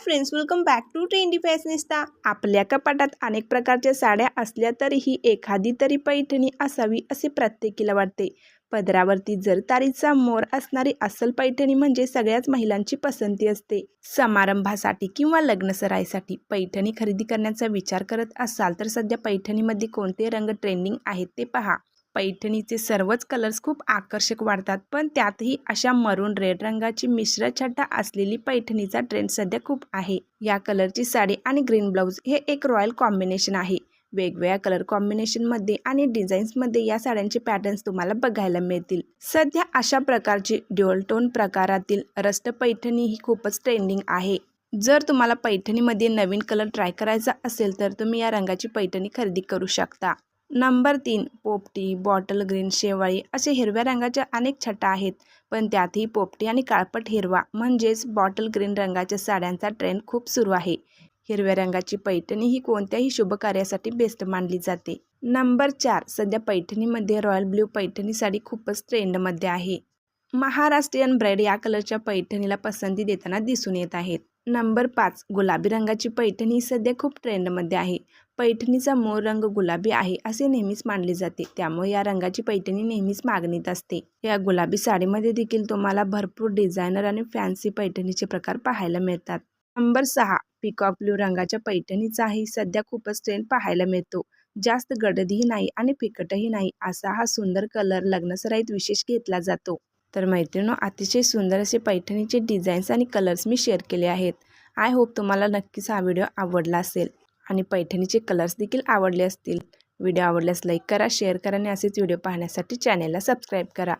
Friends welcome back to trendy fashionista आपल्या कपाटात अनेक प्रकारच्या साड्या असल्या तरीही एखादी तरी पैठणी असावी असे प्रत्येकीला वाटते. पदरावरती जरतारीचा मोर असणारी अस्सल पैठणी म्हणजे सगळ्याच महिलांची पसंती असते. समारंभासाठी किंवा लग्नसराईसाठी पैठणी खरेदी करण्याचा विचार करत असाल तर सध्या पैठणीमध्ये कोणते रंग ट्रेंडिंग आहेत ते पहा. पैठणीचे सर्वच कलर्स खूप आकर्षक वाढतात पण त्यातही अशा मरून रेड रंगाची मिश्र छटा असलेली पैठणीचा ट्रेंड सध्या खूप आहे. या कलरची साडी आणि ग्रीन ब्लाऊज हे एक रॉयल कॉम्बिनेशन आहे. वेगवेगळ्या कलर कॉम्बिनेशनमध्ये आणि डिझाईन्समध्ये या साड्यांचे पॅटर्न्स तुम्हाला बघायला मिळतील. सध्या अशा प्रकारची ड्युअल टोन प्रकारातील रस्ट पैठणी ही खूपच ट्रेंडिंग आहे. जर तुम्हाला पैठणीमध्ये नवीन कलर ट्राय करायचा असेल तर तुम्ही या रंगाची पैठणी खरेदी करू शकता. नंबर तीन पोपटी बॉटल ग्रीन शेवाळी असे हिरव्या रंगाच्या अनेक छटा आहेत पण त्यातही पोपटी आणि काळपट हिरवा म्हणजेच बॉटल ग्रीन रंगाच्या साड्यांचा ट्रेंड खूप सुरू आहे. हिरव्या रंगाची पैठणी ही कोणत्याही शुभ कार्यासाठी बेस्ट मानली जाते. नंबर चार सध्या पैठणीमध्ये रॉयल ब्ल्यू पैठणी साडी खूपच ट्रेंडमध्ये आहे. महाराष्ट्रीयन ब्रेड या कलरच्या पैठणीला पसंती देताना दिसून येत आहेत. नंबर पाच गुलाबी रंगाची पैठणी सध्या खूप ट्रेंडमध्ये आहे. पैठणीचा मूळ रंग गुलाबी आहे असे नेहमीच मानले जाते. त्यामुळे या रंगाची पैठणी नेहमीच मागणीत असते. या गुलाबी साडीमध्ये देखील तुम्हाला भरपूर डिझायनर आणि फॅन्सी पैठणीचे प्रकार पाहायला मिळतात. नंबर सहा पिकॉक ब्ल्यू रंगाच्या पैठणीचाही सध्या खूपच ट्रेंड पाहायला मिळतो. जास्त गडदही नाही आणि फिकटही नाही असा हा सुंदर कलर लग्नसराईत विशेष घेतला जातो. तर मैत्रिणो अतिशय सुंदर असे पैठणीचे डिझाईन्स आणि कलर्स मी शेअर केले आहेत. आय होप तुम्हाला नक्कीच हा व्हिडिओ आवडला असेल आणि पैठणीचे कलर्स देखील आवडले असतील. व्हिडिओ आवडल्यास लाईक करा शेअर करा आणि असेच व्हिडिओ पाहण्यासाठी चॅनेलला सबस्क्राईब करा.